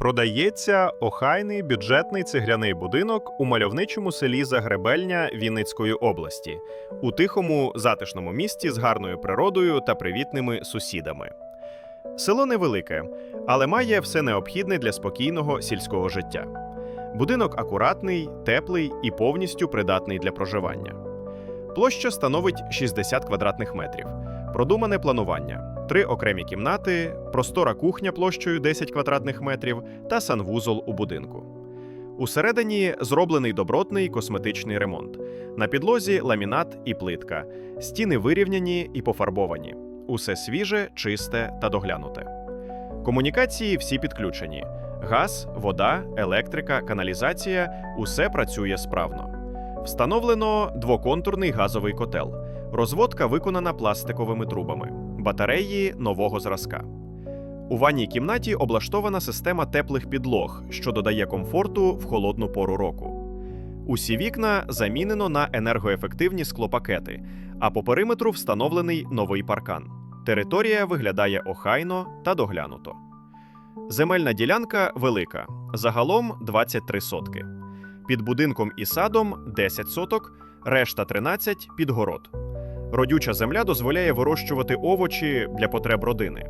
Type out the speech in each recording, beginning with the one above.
Продається охайний бюджетний цегляний будинок у мальовничому селі Загребельня Вінницької області, у тихому затишному місті з гарною природою та привітними сусідами. Село невелике, але має все необхідне для спокійного сільського життя. Будинок акуратний, теплий і повністю придатний для проживання. Площа становить 60 квадратних метрів. Продумане планування: три окремі кімнати, простора кухня площею 10 квадратних метрів та санвузол у будинку. Усередині зроблений добротний косметичний ремонт. На підлозі ламінат і плитка, стіни вирівняні і пофарбовані. Усе свіже, чисте та доглянуте. Комунікації всі підключені: газ, вода, електрика, каналізація усе працює справно. Встановлено двоконтурний газовий котел. Розводка виконана пластиковими трубами, батареї нового зразка. У ванній кімнаті облаштована система теплих підлог, що додає комфорту в холодну пору року. Усі вікна замінено на енергоефективні склопакети, а по периметру встановлений новий паркан. Територія виглядає охайно та доглянуто. Земельна ділянка велика, загалом 23 сотки. Під будинком і садом 10 соток, решта 13 під город. Родюча земля дозволяє вирощувати овочі для потреб родини.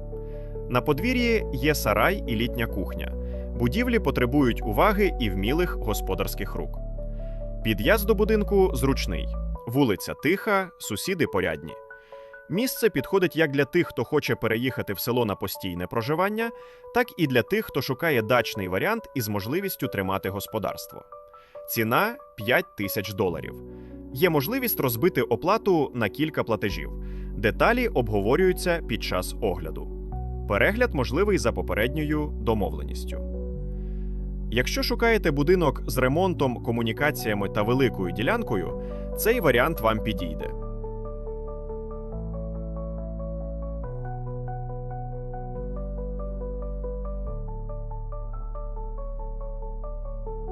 На подвір'ї є сарай і літня кухня. Будівлі потребують уваги і вмілих господарських рук. Під'їзд до будинку зручний, вулиця тиха, сусіди порядні. Місце підходить як для тих, хто хоче переїхати в село на постійне проживання, так і для тих, хто шукає дачний варіант із можливістю тримати господарство. Ціна 5 тисяч доларів. Є можливість розбити оплату на кілька платежів. Деталі обговорюються під час огляду. Перегляд можливий за попередньою домовленістю. Якщо шукаєте будинок з ремонтом, комунікаціями та великою ділянкою, цей варіант вам підійде.